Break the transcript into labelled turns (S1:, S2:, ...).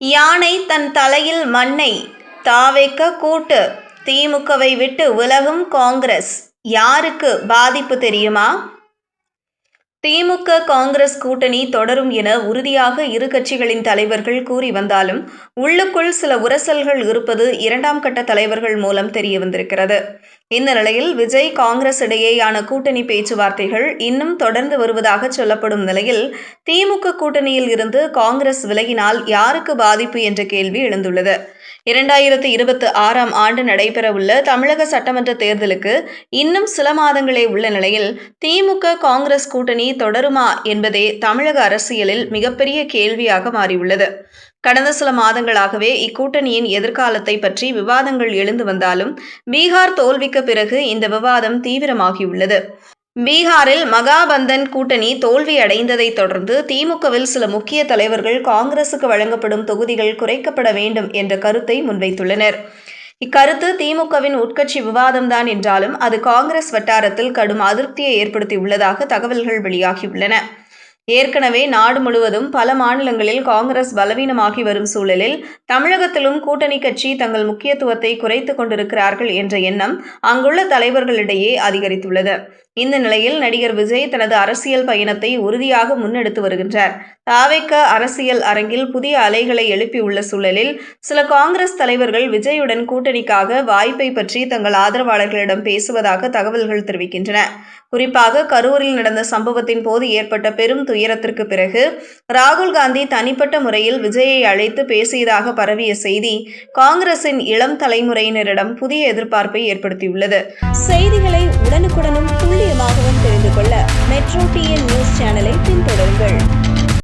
S1: யானை தன் தலையில் மண்ணை தாவைக்க கூட்டு திமுகவை விட்டு விலகும் காங்கிரஸ். யாருக்கு பாதிப்பு தெரியுமா? திமுக காங்கிரஸ் கூட்டணி தொடரும் என உறுதியாக இரு கட்சிகளின் தலைவர்கள் கூறி வந்தாலும் உள்ளுக்குள் சில உரசல்கள் இருப்பது இரண்டாம் கட்ட தலைவர்கள் மூலம் தெரிய வந்திருக்கிறது. இந்த நிலையில் விஜய் காங்கிரஸ் இடையேயான கூட்டணி பேச்சுவார்த்தைகள் இன்னும் தொடர்ந்து வருவதாக சொல்லப்படும் நிலையில் திமுக கூட்டணியில் இருந்து காங்கிரஸ் விலகினால் யாருக்கு பாதிப்பு என்ற கேள்வி எழுந்துள்ளது. இரண்டாயிரத்து இருபத்தி ஆறாம் ஆண்டு நடைபெறவுள்ள தமிழக சட்டமன்ற தேர்தலுக்கு இன்னும் சில மாதங்களே உள்ள நிலையில் திமுக காங்கிரஸ் கூட்டணி தொடருமா என்பதே தமிழக அரசியலில் மிகப்பெரிய கேள்வியாக மாறியுள்ளது. கடந்த சில மாதங்களாகவே இக்கூட்டணியின் எதிர்காலத்தை பற்றி விவாதங்கள் எழுந்து வந்தாலும் பீகார் தோல்விக்கு பிறகு இந்த விவாதம் தீவிரமாகியுள்ளது. பீகாரில் மகாபந்தன் கூட்டணி தோல்வி அடைந்ததைத் தொடர்ந்து திமுகவில் சில முக்கிய தலைவர்கள் காங்கிரசுக்கு வழங்கப்படும் தொகுதிகள் குறைக்கப்பட வேண்டும் என்ற கருத்தை முன்வைத்துள்ளனர். இக்கருத்து திமுகவின் உட்கட்சி விவாதம்தான் என்றாலும் அது காங்கிரஸ் வட்டாரத்தில் கடும் அதிருப்தியை ஏற்படுத்தியுள்ளதாக தகவல்கள் வெளியாகியுள்ளன. ஏற்கனவே நாடு முழுவதும் பல மாநிலங்களில் காங்கிரஸ் பலவீனமாகி வரும் சூழலில் தமிழகத்திலும் கூட்டணி கட்சி தங்கள் முக்கியத்துவத்தை குறைத்துக் கொண்டிருக்கிறார்கள் என்ற எண்ணம் அங்குள்ள தலைவர்களிடையே அதிகரித்துள்ளது. இந்த நிலையில் நடிகர் விஜய் தனது அரசியல் பயணத்தை உறுதியாக முன்னெடுத்து வருகின்றார். தாவைக்க அரசியல் அரங்கில் புதிய அலைகளை எழுப்பியுள்ள சூழலில் சில காங்கிரஸ் தலைவர்கள் விஜயுடன் கூட்டணிக்காக வாய்ப்பை பற்றி தங்கள் ஆதரவாளர்களிடம் பேசுவதாக தகவல்கள் தெரிவிக்கின்றன. குறிப்பாக கரூரில் நடந்த சம்பவத்தின் போது ஏற்பட்ட பெரும் துயரத்திற்கு பிறகு ராகுல் காந்தி தனிப்பட்ட முறையில் விஜயை அழைத்து பேசியதாக பரவிய செய்தி காங்கிரசின் இளம் தலைமுறையினரிடம் புதிய எதிர்பார்ப்பை ஏற்படுத்தியுள்ளது.
S2: செய்திகளை உடனுக்குடனும் நிச்சயமாகவும் தெரிந்து கொள்ள